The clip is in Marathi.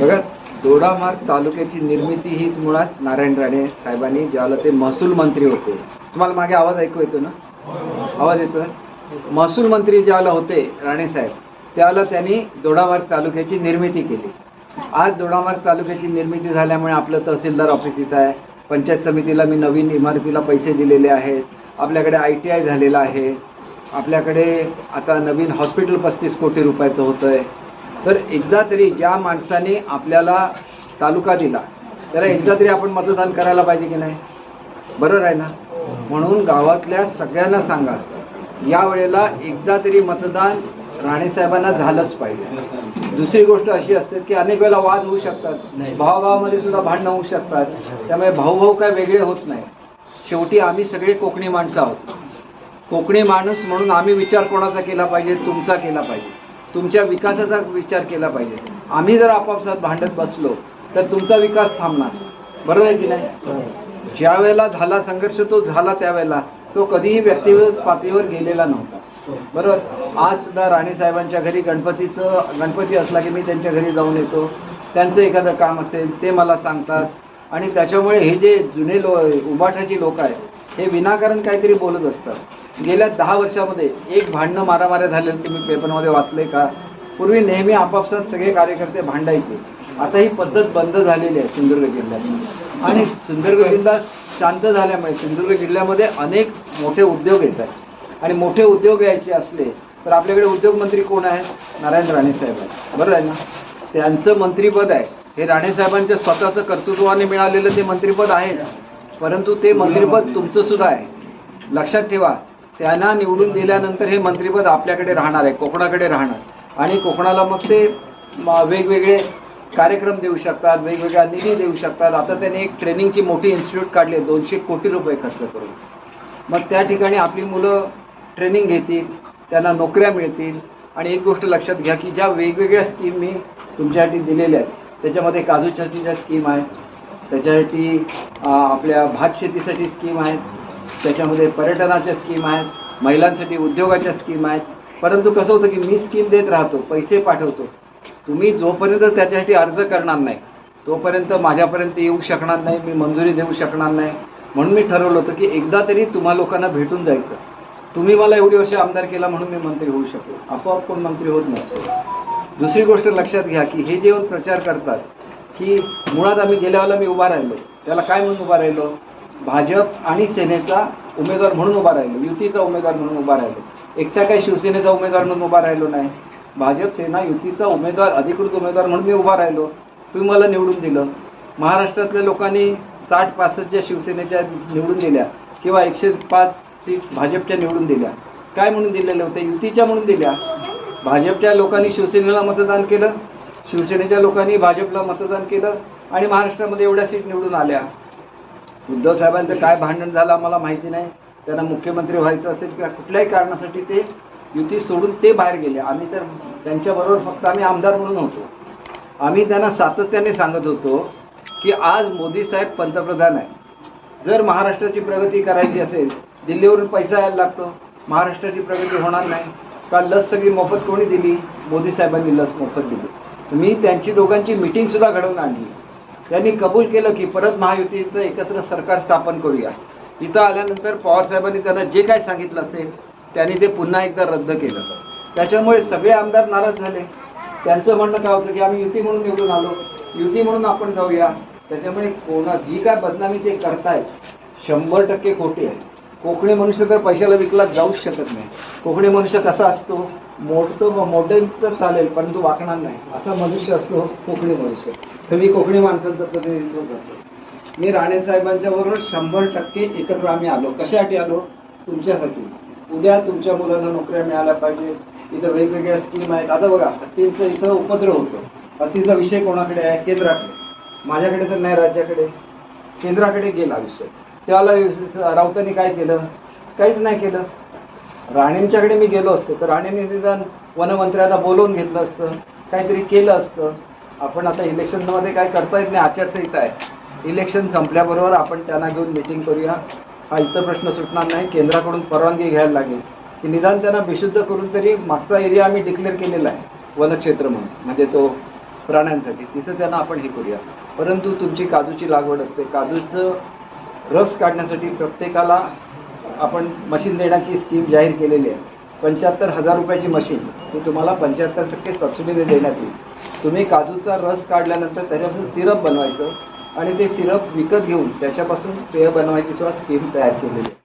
बघा दोडामार्ग तालुक्याची निर्मिती हीच मुळात नारायण राणे साहेबांनी ज्याला ते महसूल मंत्री होते. तुम्हाला मागे आवाज ऐकू येतो ना? आवाज येतो महसूल मंत्री ज्याला होते राणे साहेब त्यावेळेला त्यांनी दोडामार्ग तालुक्याची निर्मिती केली. आज दोडामार्ग तालुक्याची निर्मिती झाल्यामुळे आपलं तहसीलदार ऑफिस इथं आहे. पंचायत समितीला मी नवीन इमारतीला पैसे दिलेले आहेत. आपल्याकडे आय टी आय झालेलं आहे. आपल्याकडे आता नवीन हॉस्पिटल पस्तीस कोटी रुपयाचं होतं आहे तर एकदा तरी ज्या माणसाने आपल्याला तालुका दिला त्याला एकदा तरी आपण मतदान करायला पाहिजे की नाही? बरोबर आहे ना? म्हणून गावातल्या सगळ्यांना सांगा या वेळेला एकदा तरी मतदान राणेसाहेबांना झालंच पाहिजे. दुसरी गोष्ट अशी असते की अनेक वेळेला वाद होऊ शकतात. भावाभावामध्ये सुद्धा भांडणं होऊ शकतात. त्यामुळे भाऊभाऊ काय वेगळे होत नाही. शेवटी आम्ही सगळे कोकणी माणसं आहोत. कोकणी माणूस म्हणून आम्ही विचार कोणाचा केला पाहिजे? तुमचा केला पाहिजे. तुमच्या विकासाचा विचार केला पाहिजे. आम्ही जर आपापसात भांडत बसलो तर तुमचा विकास थांबणार. बरोबर आहे की नाही? ज्या वेळेला झाला संघर्ष तो झाला त्यावेळेला. तो कधीही व्यक्तिगत पातळीवर गेलेला नव्हता. बरोबर? आज सुद्धा राणे साहेबांच्या घरी गणपतीचं गणपती असला की मी त्यांच्या घरी जाऊन येतो. त्यांचं एखादं काम असेल ते मला सांगतात. आणि त्याच्यामुळे हे जे जुने लो उबाठाची लोक आहेत हे विनाकारण काहीतरी बोलत असतात गेल्या दहा वर्षामध्ये एक भांडणं मारामाऱ्या झालेलं तुम्ही पेपरमध्ये वाचलंय का? पूर्वी नेहमी आपापसात सगळे कार्यकर्ते भांडायचे. आता ही पद्धत बंद झालेली आहे सिंधुदुर्ग जिल्ह्यात आणि सिंधुदुर्ग जिल्हा शांत झाल्यामुळे सिंधुदुर्ग जिल्ह्यामध्ये अनेक मोठे उद्योग येत आहेत. आणि मोठे उद्योग यायचे असले तर आपल्याकडे उद्योगमंत्री कोण आहे नारायण राणे साहेब आहे बरोबर आहे ना? त्यांचं मंत्रीपद आहे. हे राणे साहेबांच्या स्वतःचं कर्तृत्वाने मिळालेलं ते मंत्रीपद आहे. परंतु ते मंत्रिपद तुमचं सुद्धा आहे. लक्षात ठेवा त्यांना निवडून दिल्यानंतर हे मंत्रिपद आपल्याकडे राहणार आहे कोकणाकडे राहणार. आणि कोकणाला मग ते म- वेगवेगळे कार्यक्रम देऊ शकतात वेगवेगळ्या निधी देऊ शकतात. आता त्यांनी एक ट्रेनिंगची मोठी इन्स्टिट्यूट काढली आहे दोनशे कोटी रुपये खर्च करून. मग त्या ठिकाणी आपली मुलं ट्रेनिंग घेतील त्यांना नोकऱ्या मिळतील. आणि एक गोष्ट लक्षात घ्या की ज्या वेगवेगळ्या स्कीम मी तुमच्यासाठी दिलेल्या आहेत त्याच्यामध्ये काजू ज्या स्कीम आहेत त्याच्यासाठी आपल्या भात शेतीसाठी स्कीम आहेत. त्याच्यामध्ये पर्यटनाच्या स्कीम आहेत. महिलांसाठी उद्योगाच्या स्कीम आहेत. परंतु कसं होतं की मी स्कीम देत राहतो पैसे पाठवतो. तुम्ही जोपर्यंत त्याच्यासाठी अर्ज करणार नाही तोपर्यंत माझ्यापर्यंत येऊ शकणार नाही मी मंजुरी देऊ शकणार नाही. म्हणून मी ठरवलं होतं की एकदा तरी तुम्हा लोकांना भेटून जायचं. तुम्ही मला एवढी वर्ष आमदार केला म्हणून मी मंत्री होऊ शकलो. आपोआप कोण मंत्री होत नसतो. दुसरी गोष्ट लक्षात घ्या की हे जे प्रचार करतात की मुळात आम्ही गेल्या वेळेला मी उभा राहिलो. त्याला काय म्हणून उभा राहिलो? भाजप आणि सेनेचा उमेदवार म्हणून उभा राहिलो. युतीचा उमेदवार म्हणून उभा राहिलो. एकट्या काही शिवसेनेचा उमेदवार म्हणून उभा राहिलो नाही. भाजप सेना युतीचा उमेदवार अधिकृत उमेदवार म्हणून मी उभा राहिलो. तुम्ही मला निवडून दिलं. महाराष्ट्रातल्या लोकांनी साठ पासष्ट ज्या शिवसेनेच्या निवडून दिल्या किंवा एकशे पाच सीट भाजपच्या निवडून दिल्या. काय म्हणून दिलेल्या होत्या? युतीच्या म्हणून दिल्या. भाजपच्या लोकांनी शिवसेनेला मतदान केलं. शिवसेनेच्या लोकांनी भाजपला मतदान केलं आणि महाराष्ट्रामध्ये एवढ्या सीट निवडून आल्या. उद्धव साहेबांचं काय भांडण झालं आम्हाला माहिती नाही. त्यांना मुख्यमंत्री व्हायचं असेल किंवा कुठल्याही कारणासाठी ते युती सोडून ते बाहेर गेले. आम्ही तर त्यांच्याबरोबर फक्त आम्ही आमदार म्हणून होतो. आम्ही त्यांना सातत्याने सांगत होतो की आज मोदी साहेब पंतप्रधान आहे जर महाराष्ट्राची प्रगती करायची असेल दिल्लीवरून पैसा यायला लागतो. महाराष्ट्राची प्रगती होणार नाही. का लस सगळी मोफत कोणी दिली? मोदी साहेबांनी लस मोफत दिली. मी त्यांची दोघांची मिटिंग सुद्धा घडवून आणली. त्यांनी कबूल केलं की परत महायुतीचं एकत्र सरकार स्थापन करूया. इथं आल्यानंतर पवार साहेबांनी त्यांना जे काय सांगितलं असेल त्यांनी ते पुन्हा एकदा रद्द केलं. त्याच्यामुळे सगळे आमदार नाराज झाले. त्यांचं म्हणणं काय होतं की आम्ही युती म्हणून निवडून आलो. युती म्हणून आपण जाऊया. त्याच्यामुळे कोणा जी काय बदनामी ते करतायत शंभर टक्के खोटी आहे. कोकणी मनुष्य तर पैशाला विकला जाऊच शकत नाही. कोकणी मनुष्य कसा असतो? मोडतो व मोडेल तर चालेल परंतु वाकणार नाही. असा मनुष्य असतो कोकणी मनुष्य. तर मी कोकणी माणसांचं प्रतिनिधित्व करतो. मी राणे साहेबांच्या बरोबर शंभर टक्के एकत्र आम्ही आलो. कशासाठी आलो? तुमच्यासाठी उद्या तुमच्या मुलांना नोकऱ्या मिळाल्या पाहिजे. इथं वेगवेगळ्या स्कीम आहेत. आता बघा हत्तींचं इथं उपद्रव होतो. हत्तीचा विषय कोणाकडे आहे? केंद्राकडे. माझ्याकडे तर नाही राज्याकडे. केंद्राकडे गेला विषय. त्याला राऊतांनी काय केलं? काहीच नाही केलं. राणेंच्याकडे मी गेलो असतो तर राणेंनी निदान वनमंत्र्याला बोलवून घेतलं असतं काहीतरी केलं असतं. आपण आता इलेक्शनमध्ये काय करता येत नाही आचारसंहिता आहे. इलेक्शन संपल्याबरोबर आपण त्यांना घेऊन मिटिंग करूया. हा इतर प्रश्न सुटणार नाही केंद्राकडून परवानगी घ्यायला लागेल. की निदान त्यांना बेशुद्ध करून तरी मागचा एरिया आम्ही डिक्लेअर केलेला आहे वनक्षेत्र म्हणून. म्हणजे तो प्राण्यांसाठी. तिथं त्यांना आपण हे करूया. परंतु तुमची काजूची लागवड असते. काजूचं रस काढण्यासाठी प्रत्येकाला आपण मशीन देण्याची स्कीम जाहीर केलेली आहे. पंच्याहत्तर हजार रुपयाची मशीन ती तुम्हाला पंच्याहत्तर टक्के सबसिडीने देण्यात येईल. तुम्ही काजूचा रस काढल्यानंतर त्याच्यापासून सिरप बनवायचं आणि ते सिरप विकत घेऊन त्याच्यापासून पेय बनवायची सुद्धा स्कीम तयार केलेली आहे.